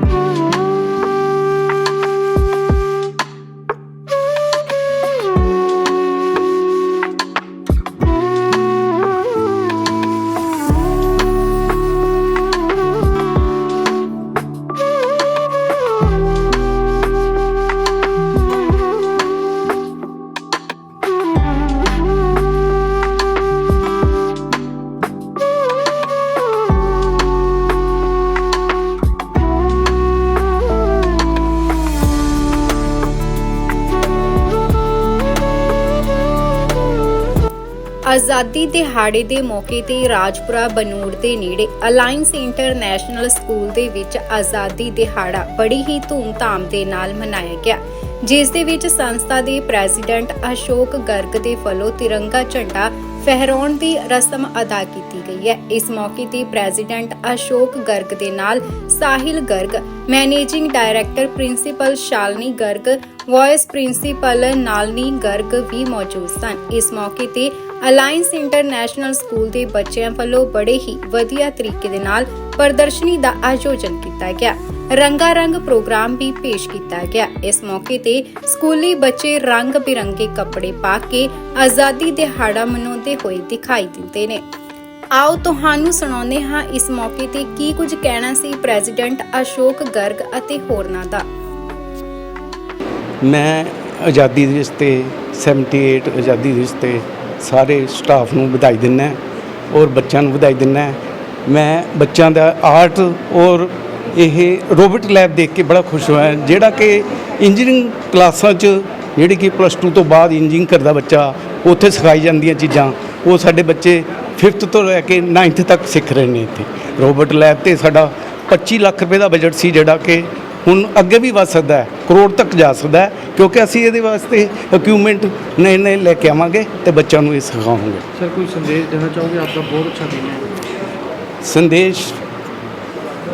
Bye. ਆਜ਼ਾਦੀ ਦਿਹਾੜੇ ਦੇ ਮੌਕੇ ਤੇ ਰਾਜਪੁਰਾ ਬਨੂੜ ਦੇ ਨੇੜੇ ਅਲਾਈਅੰਸ ਇੰਟਰਨੈਸ਼ਨਲ ਸਕੂਲ ਦੇ ਵਿੱਚ ਆਜ਼ਾਦੀ ਦਿਹਾੜਾ ਬੜੀ ਹੀ ਧੂਮਧਾਮ ਦੇ ਨਾਲ ਮਨਾਇਆ ਗਿਆ, ਜਿਸ ਦੇ ਵਿੱਚ ਸੰਸਥਾ ਦੇ ਪ੍ਰੈਜ਼ੀਡੈਂਟ ਅਸ਼ੋਕ ਗਰਗ ਦੇ ਵੱਲੋਂ ਤਿਰੰਗਾ ਝੰਡਾ ਫਹਿਰਾਉਣ ਦੀ ਰਸਮ ਅਦਾ ਕੀਤੀ ਗਈ ਹੈ। ਇਸ ਮੌਕੇ ਤੇ ਪ੍ਰੈਜ਼ੀਡੈਂਟ ਅਸ਼ੋਕ ਗਰਗ ਦੇ ਨਾਲ Sahil Garg, managing director principal Shalini Garg, vice principal Nalini Garg ਵੀ ਮੌਜੂਦ ਸਨ। ਇਸ ਮੌਕੇ ਤੇ ਅਲਾਈਅੰਸ ਇੰਟਰਨੈਸ਼ਨਲ ਸਕੂਲ ਦੇ ਬੱਚਿਆਂ ਵੱਲੋਂ ਬੜੇ ਹੀ ਵਧੀਆ ਤਰੀਕੇ ਦੇ ਨਾਲ ਪ੍ਰਦਰਸ਼ਨੀ ਦਾ ਆਯੋਜਨ ਕੀਤਾ ਗਿਆ। ਰੰਗਾ ਰੰਗ ਪ੍ਰੋਗਰਾਮ ਵੀ ਪੇਸ਼ ਕੀਤਾ ਗਿਆ। ਇਸ ਮੌਕੇ ਤੇ ਸਕੂਲੀ ਬੱਚੇ ਰੰਗ ਬਿਰੰਗੇ ਕੱਪੜੇ ਪਾ ਕੇ ਆਜ਼ਾਦੀ ਦਿਹਾੜਾ ਮਨਾਉਂਦੇ ਹੋਏ ਦਿਖਾਈ ਦਿੰਦੇ ਨੇ। ਆਓ ਤੁਹਾਨੂੰ ਸੁਣਾਉਂਦੇ ਹਾਂ ਇਸ ਮੌਕੇ ਤੇ ਕੀ ਕੁਝ ਕਹਿਣਾ ਸੀ ਪ੍ਰੈਜ਼ੀਡੈਂਟ ਅਸ਼ੋਕ ਗਰਗ ਅਤੇ ਹੋਰਨਾਂ ਦਾ। ਮੈਂ ਆਜ਼ਾਦੀ ਦਿਵਸ ਤੇ 78 ਆਜ਼ਾਦੀ ਦਿਵਸ ਤੇ ਸਾਰੇ ਸਟਾਫ ਨੂੰ ਵਧਾਈ ਦਿੰਦਾ ਔਰ ਬੱਚਿਆਂ ਨੂੰ ਵਧਾਈ ਦਿੰਦਾ ਮੈਂ ਬੱਚਿਆਂ ਦਾ ਆਰਟ ਔਰ ਇਹ ਰੋਬੋਟ ਲੈਬ ਦੇਖ ਕੇ ਬੜਾ ਖੁਸ਼ ਹੋਇਆ। ਜਿਹੜਾ ਕਿ ਇੰਜੀਨੀਅਰਿੰਗ ਕਲਾਸਾਂ 'ਚ ਜਿਹੜੀ ਕਿ ਪਲੱਸ 2 ਤੋਂ ਬਾਅਦ ਇੰਜੀਨੀਅਰਿੰਗ ਕਰਦਾ ਬੱਚਾ, ਉੱਥੇ ਸਿਖਾਈ ਜਾਂਦੀਆਂ ਚੀਜ਼ਾਂ, ਉਹ ਸਾਡੇ ਬੱਚੇ 5th ਤੋਂ ਲੈ ਕੇ 9th ਤੱਕ ਸਿੱਖ ਰਹੇ ਨੇ ਇੱਥੇ। ਰੋਬੋਟ ਲੈਬ ਤੇ ਸਾਡਾ 25 ਲੱਖ ਰੁਪਏ ਦਾ ਬਜਟ ਸੀ ਜਿਹੜਾ ਕਿ ਹੁਣ ਅੱਗੇ ਵੀ ਵੱਧ ਸਕਦਾ ਹੈ ਕਰੋੜ ਤੱਕ ਜਾ ਸਕਦਾ ਹੈ ਕਿਉਂਕਿ ਅਸੀਂ ਇਹਦੇ ਵਾਸਤੇ ਇਕਵਿਪਮੈਂਟ ਨਏ ਨਏ ਲੈ ਕੇ ਆਵਾਂਗੇ ਤੇ ਬੱਚਿਆਂ ਨੂੰ ਇਹ ਸਿਖਾਵਾਂਗੇ सर कोई संदेश देना चाहोगे आपका बहुत अच्छा दिन है ਸੰਦੇਸ਼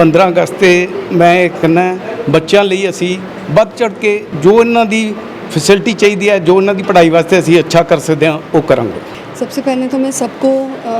15 ਅਗਸਤ ਤੇ ਮੈਂ ਇਹ ਕਹਿੰਦਾ ਬੱਚਿਆਂ ਲਈ ਅਸੀਂ ਵੱਧ ਚੜ ਕੇ ਜੋ ਇਹਨਾਂ ਦੀ ਫੈਸਿਲਿਟੀ ਚਾਹੀਦੀ ਹੈ ਜੋ ਇਹਨਾਂ ਦੀ ਪੜ੍ਹਾਈ ਵਾਸਤੇ ਅਸੀਂ ਅੱਛਾ ਕਰ ਸਕਦੇ ਹਾਂ ਉਹ ਕਰਾਂਗੇ सबसे पहले तो मैं सबको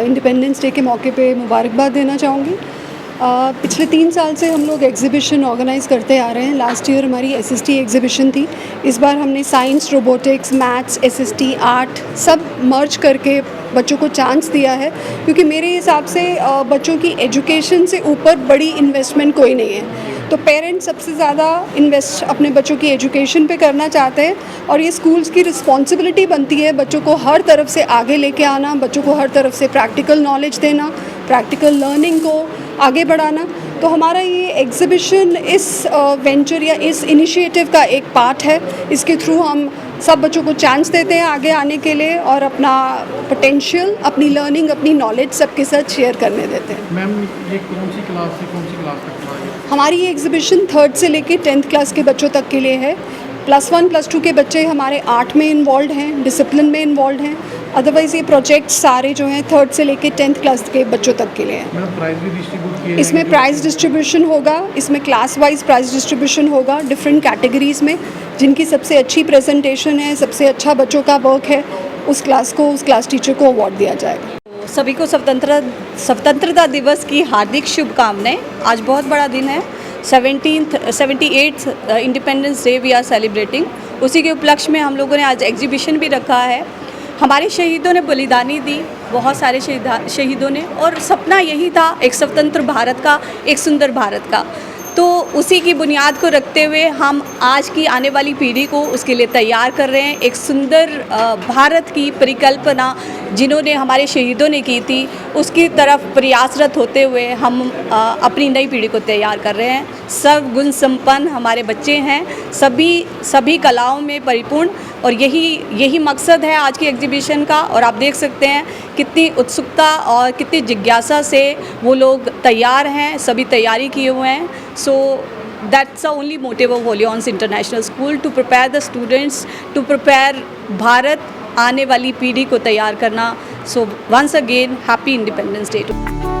इंडिपेंडेंस डे के मौके पे मुबारकबाद देना चाहूँगी अ, पिछले तीन साल से हम लोग एग्जीबिशन ऑर्गेनाइज करते आ रहे हैं। लास्ट ईयर हमारी एसएसटी एग्जीबिशन थी। इस बार हमने science robotics maths SST art सब मर्ज करके बच्चों को चांस दिया है। क्योंकि मेरे हिसाब से बच्चों की एजुकेशन से ऊपर बड़ी इन्वेस्टमेंट कोई नहीं है। तो पेरेंट्स सबसे ज़्यादा इन्वेस्ट अपने बच्चों की एजुकेशन पे करना चाहते हैं और ये स्कूल्स की रिस्पॉन्सिबिलिटी बनती है बच्चों को हर तरफ़ से आगे लेके आना, बच्चों को हर तरफ़ से प्रैक्टिकल नॉलेज देना प्रैक्टिकल लर्निंग को आगे बढ़ाना। तो हमारा ये एग्ज़िबिशन इस वेंचर या इस इनिशिएटिव का एक पार्ट है। इसके थ्रू हम सब बच्चों को चांस देते हैं आगे आने के लिए और अपना पोटेंशियल अपनी लर्निंग अपनी नॉलेज सबके साथ शेयर करने देते हैं। मैम ये कौन सी क्लास से कौन सी क्लास तक हमारी ये एग्ज़िबिशन थर्ड से लेके टेंथ क्लास के बच्चों तक के लिए है। प्लस वन प्लस टू के बच्चे हमारे आर्ट में इन्वॉल्व हैं डिसिप्लिन में इन्वॉल्व हैं। अदरवाइज़ ये प्रोजेक्ट्स सारे जो हैं थर्ड से लेकर टेंथ क्लास के बच्चों तक के लिए हैं। इसमें जाएँगे? प्राइज़ डिस्ट्रीब्यूशन होगा इसमें क्लास वाइज प्राइज़ डिस्ट्रीब्यूशन होगा डिफरेंट कैटेगरीज़ में। जिनकी सबसे अच्छी प्रेजेंटेशन है सबसे अच्छा बच्चों का वर्क है उस क्लास को उस क्लास टीचर को अवार्ड दिया जाएगा। सभी को स्वतंत्रता स्वतंत्रता दिवस की हार्दिक शुभकामनाएँ। आज बहुत बड़ा दिन है। Seventeen seventy eighth independence day we are celebrating उसी के उपलक्ष्य में हम लोगों ने आज एग्जीबिशन भी रखा है। हमारे शहीदों ने बलिदानी दी, बहुत सारे शहीदों ने, और सपना यही था, एक स्वतंत्र भारत का, एक सुंदर भारत का। तो उसी की बुनियाद को रखते हुए हम आज की आने वाली पीढ़ी को उसके लिए तैयार कर रहे हैं एक सुंदर भारत की परिकल्पना जिन्होंने हमारे शहीदों ने की थी, उसकी तरफ़ प्रयासरत होते हुए हम अपनी नई पीढ़ी को तैयार कर रहे हैं। सब गुण संपन्न हमारे बच्चे हैं, सभी सभी कलाओं में परिपूर्ण और यही यही मकसद है आज की एग्जीबिशन का, और आप देख सकते हैं कितनी उत्सुकता और कितनी जिज्ञासा से वो लोग तैयार हैं, सभी तैयारी किए हुए हैं। सो that's the only motive of Holions International School, to prepare the students, to prepare Bharat आने वाली पीढ़ी को तैयार करना। So once again happy independence day to